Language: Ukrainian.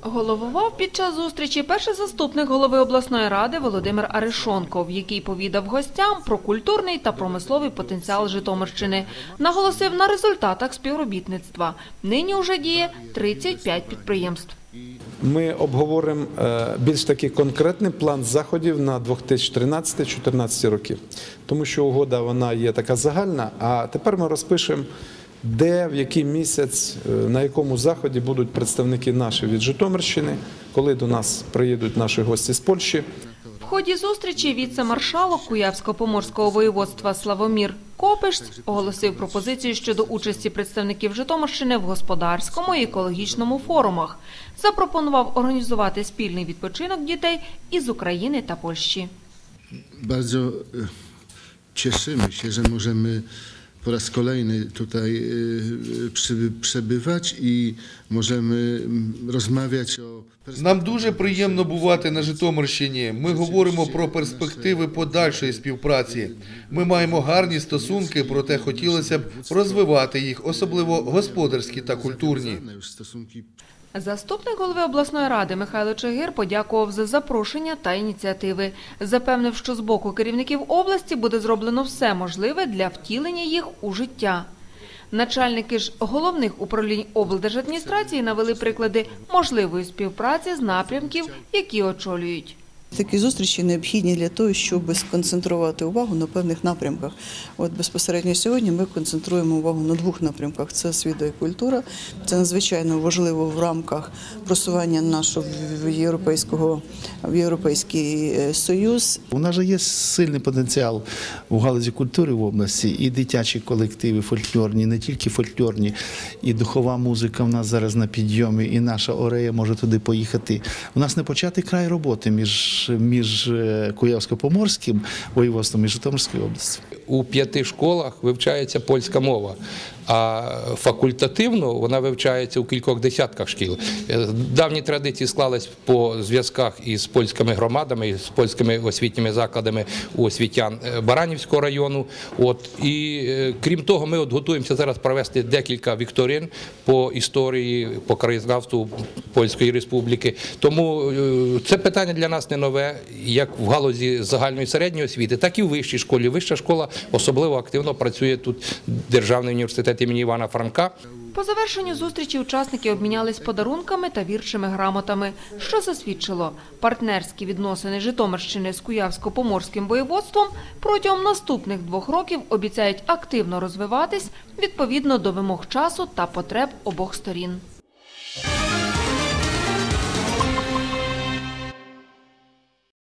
Головував під час зустрічі перший заступник голови обласної ради Володимир Аришонков, який повідав гостям про культурний та промисловий потенціал Житомирщини. Наголосив на результатах співробітництва. Нині вже діє 35 підприємств. Ми обговоримо е, більш такий конкретний план заходів на 2013-2014 роки, тому що угода вона є така загальна. А тепер ми розпишемо, де, в який місяць, е, на якому заході будуть представники наші від Житомирщини, коли до нас приїдуть наші гості з Польщі. В ході зустрічі віце-маршалок Куявсько-Поморського воєводства Славомір Копиш оголосив пропозицію щодо участі представників Житомирщини в господарському і екологічному форумах. Запропонував організувати спільний відпочинок дітей із України та Польщі. Bardzo cieszymy się, że możemy po raz kolejny tutaj przy- przebywać i możemy mm, rozmawiać o Нам дуже приємно бувати на Житомирщині. Ми говоримо про перспективи подальшої співпраці. Ми маємо гарні стосунки, проте хотілося б розвивати їх, особливо господарські та культурні. Заступник голови обласної ради Михайло Чигир подякував за запрошення та ініціативи. Запевнив, що з боку керівників області буде зроблено все можливе для втілення їх у життя. Начальники ж головних управлінь облдержадміністрації навели приклади можливої співпраці з напрямків, які очолюють. Такі зустрічі необхідні для того, щоб сконцентрувати увагу на певних напрямках. От безпосередньо сьогодні ми концентруємо увагу на двох напрямках: це освіта і культура. Це надзвичайно важливо в рамках просування нашого європейського в європейський е, союз. У нас же є сильний потенціал у галузі культури в області, і дитячі колективи фольклорні, не тільки фольклорні, і духова музика в нас зараз на підйомі, і наша орея може туди поїхати. У нас не початий край роботи між, між е, Куявсько-Поморським воєводством і Житомирською областю. у п'яти школах вивчається польська мова, а факультативно вона вивчається у кількох десятках шкіл. Е, Давні традиції склались по зв'язках із польськими громадами, з польськими освітніми закладами у освітян е, Баранівського району. От і крім того, ми от готуємося зараз провести декілька вікторин по історії, по краєзнавству Польської Республіки. Тому е, це питання для нас не нове, як в галузі загальної середньої освіти, так і в вищій школі. Вища школа особливо активно працює тут Державний університет імені Івана Франка. По завершенню зустрічі учасники обмінялись подарунками та віршими грамотами, що засвідчило партнерські відносини Житомирщини з Куявсько-Поморським воєводством протягом наступних двох років обіцяють активно розвиватись відповідно до вимог часу та потреб обох сторін.